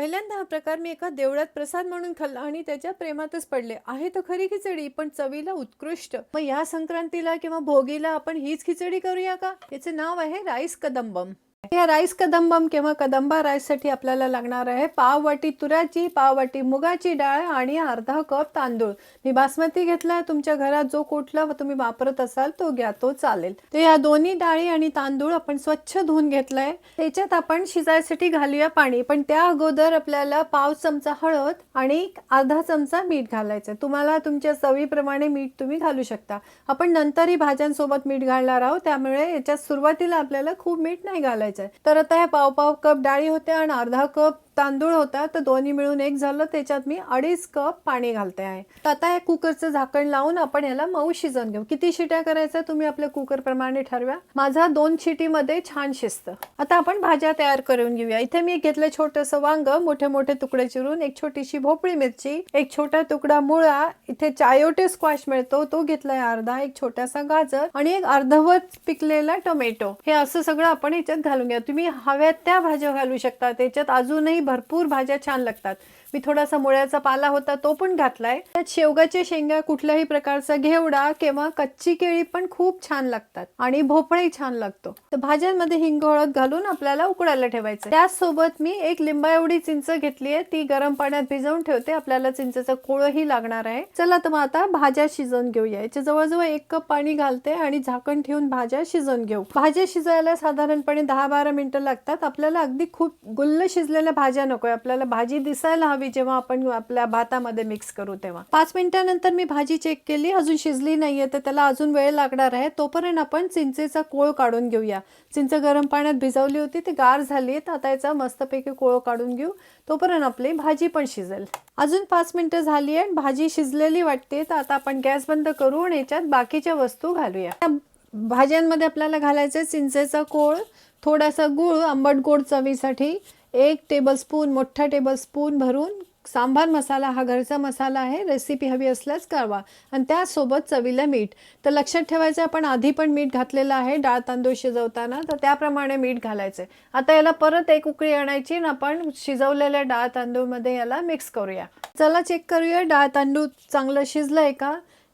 पहिल्यांदा हा प्रकार मी एका देवळात प्रसाद म्हणून खाल्ला आणि त्याच्या प्रेमातच पडले. आहे तर खरी खिचडी पण चवीला उत्कृष्ट. मग या संक्रांतीला किंवा भोगीला आपण हीच खिचडी करूया का? याचे नाव आहे राईस कदंबम. या राईस कदंबम किंवा कदंबा राईससाठी आपल्याला लागणार आहे पाव वाटी तुराची पाव वाटी मुगाची डाळ आणि अर्धा कप तांदूळ. मी बासमती घेतलाय तुमच्या घरात जो कुठला तुम्ही वापरत असाल तो घ्या तो चालेल. तर या दोन्ही डाळी आणि तांदूळ आपण स्वच्छ धुवून घेतलाय. त्याच्यात आपण शिजायसाठी घालूया पाणी पण त्या अगोदर आपल्याला पाव चमचा हळद आणि अर्धा चमचा मीठ घालायचं तुम्हाला तुमच्या चवीप्रमाणे मीठ तुम्ही घालू शकता. आपण नंतरही भाज्यांसोबत मीठ घालणार आहोत त्यामुळे याच्यात सुरुवातीला आपल्याला खूप मीठ नाही घालायचं. आहे तर आता ह्या पाव पाव कप डाळी होत्या आणि अर्धा कप तांदूळ होता तर दोन्ही मिळून एक झालं त्याच्यात मी अडीच कप पाणी घालते आहे. तर आता हे कुकरचं झाकण लावून आपण याला मऊ शिजवून घेऊ. किती शिट्या करायच्या तुम्ही आपल्या कुकर प्रमाणे ठरवा. माझा दोन शिटीमध्ये छान शिजतं. आता आपण भाज्या तयार करून घेऊया. इथे मी घेतलं छोटंसं वांग मोठे मोठे तुकडे चिरून एक छोटीशी भोपळी मिरची एक छोटा तुकडा मुळा इथे चायोटे स्क्वॅश मिळतो तो घेतलाय अर्धा एक छोटासा गाजर आणि एक अर्धवट पिकलेला टोमॅटो हे असं सगळं आपण याच्यात घालून घ्या. तुम्ही हव्यात त्या भाज्या घालू शकता. त्याच्यात अजूनही भरपूर भाज्या छान लागतात. मी थोडासा मुळ्याचा पाला होता तो पण घातलाय. त्यात शेवगाच्या शेंगा कुठल्याही प्रकारचा घेवडा किंवा कच्ची केळी पण खूप छान लागतात आणि भोपळाही छान लागतो. तर भाज्यांमध्ये हिंग हळद घालून आपल्याला उकडायला ठेवायचं त्याचसोबत मी एक लिंबा एवढी चिंच घेतली आहे ती गरम पाण्यात भिजवून ठेवते. आपल्याला चिंचेचं कोळही लागणार आहे. चला तर मग आता भाज्या शिजवून घेऊया. याच्या जवळजवळ एक कप पाणी घालते आणि झाकण ठेवून भाज्या शिजवून घेऊ. भाज्या शिजायला साधारणपणे दहा बारा मिनिटं लागतात. आपल्याला अगदी खूप गुल्ल शिजलेल्या भाज्या नकोय आपल्याला भाजी दिसायला हवी जेव्हा आपण आपल्या भातामध्ये मिक्स करू तेव्हा. पाच मिनिटानंतर मी भाजी चेक केली अजून शिजली नाहीये तर त्याला अजून वेळ लागणार आहे. तोपर्यंत आपण चिंचेचा कोळ काढून घेऊया. चिंच गरम पाण्यात भिजवली होती ती गार झाली तर आता याचा मस्तपैकी कोळ काढून घेऊ. तोपर्यंत आपली भाजी पण शिजेल. अजून पाच मिनिटं झाली आहे भाजी शिजलेली वाटते तर आता आपण गॅस बंद करू आणि याच्यात बाकीच्या वस्तू घालूया. भाज्यांमध्ये आपल्याला घालायचं चिंचेचा कोळ थोडासा गूळ आंबट गोड चवीसाठी. एक टेबलस्पून मोठा टेबलस्पून भरून सांबार मसाला हा घरचा मसाला आहे रेसिपी हवी असल्यास कळवा. आणि त्यासोबत चवीला मीठ. तर लक्षात ठेवायचं आपण आधी पण मीठ घातलेलं आहे डाळ तांदूळ शिजवताना. तर त्याप्रमाणे मीठ घालायचं. आता याला परत एक उकळी आणायची आणि आपण शिजवलेल्या डाळ तांदूळमध्ये याला मिक्स करूया. चला चेक करूया डाळ तांदूळ चांगलं शिजलं आहे का?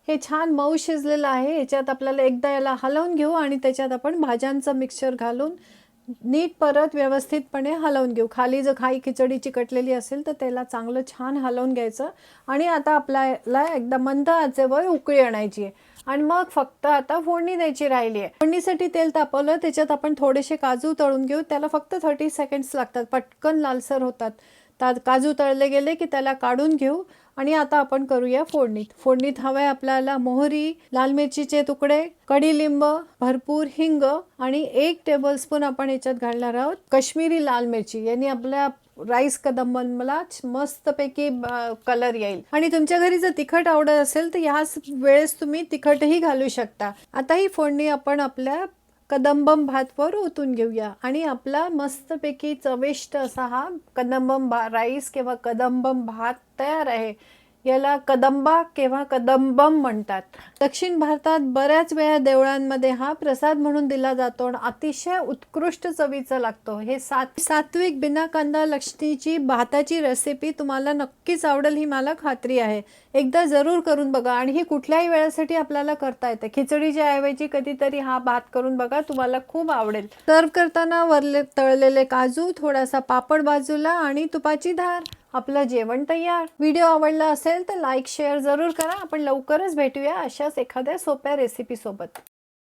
हे छान मऊ शिजलेलं आहे. याच्यात आपल्याला एकदा याला हलवून घेऊ आणि त्याच्यात आपण भाज्यांचं मिक्सचर घालून नीट परत व्यवस्थितपणे हलवून घेऊ. खाली जर खाई खिचडी चिकटलेली असेल तर त्याला चांगलं छान हलवून घ्यायचं आणि आता आपल्याला एकदा मंद आचेवर उकळी आणायची आहे. आणि मग फक्त आता फोडणी द्यायची राहिली आहे. फोडणीसाठी तेल तापवलं त्याच्यात आपण थोडेसे काजू तळून घेऊ. त्याला फक्त थर्टी सेकंड्स लागतात. पटकन लालसर होतात. त्यात काजू तळले गेले की त्याला काढून घेऊ. आणि आता आपण करूया फोडणीत. फोडणीत हवंय आपल्याला मोहरी लाल मिरचीचे तुकडे कडीलिंब भरपूर हिंग आणि एक टेबलस्पून आपण याच्यात घालणार आहोत कश्मीरी लाल मिरची. यांनी आपल्या राईस कदंबला मस्तपैकी कलर येईल. आणि तुमच्या घरी जर तिखट आवडत असेल तर ह्याच वेळेस तुम्ही तिखटही घालू शकता. आता ही फोडणी आपण आपल्या कदंबम भात वर ओतून घेऊया. आणि आपला मस्तपैकी चविष्ट असा हा कदंबम भा राईस किंवा कदंबम भात तयार आहे. याला कदंबा किंवा कदंबम म्हणतात. दक्षिण भारतात बऱ्याच वेळा देवळांमध्ये हा प्रसाद म्हणून दिला जातो आणि अतिशय उत्कृष्ट चवीचा लागतो. हे सात सात्विक बिना कांदा लक्ष्मीची भाताची रेसिपी तुम्हाला नक्कीच आवडेल ही मला खात्री आहे. एकदा जरूर करून बघा आणि ही कुठल्याही वेळेसाठी आपल्याला करता येते. खिचडीच्या ऐवजी कधीतरी हा भात करून बघा तुम्हाला खूप आवडेल. सर्व करताना वरले तळलेले काजू थोडासा पापड बाजूला आणि तुपाची धार. आपलं जेवण तयार. व्हिडिओ आवडला असेल तर लाईक शेअर जरूर करा. आपण लवकरच भेटूया अशाच एखाद्या सोप्या रेसिपी सोबत.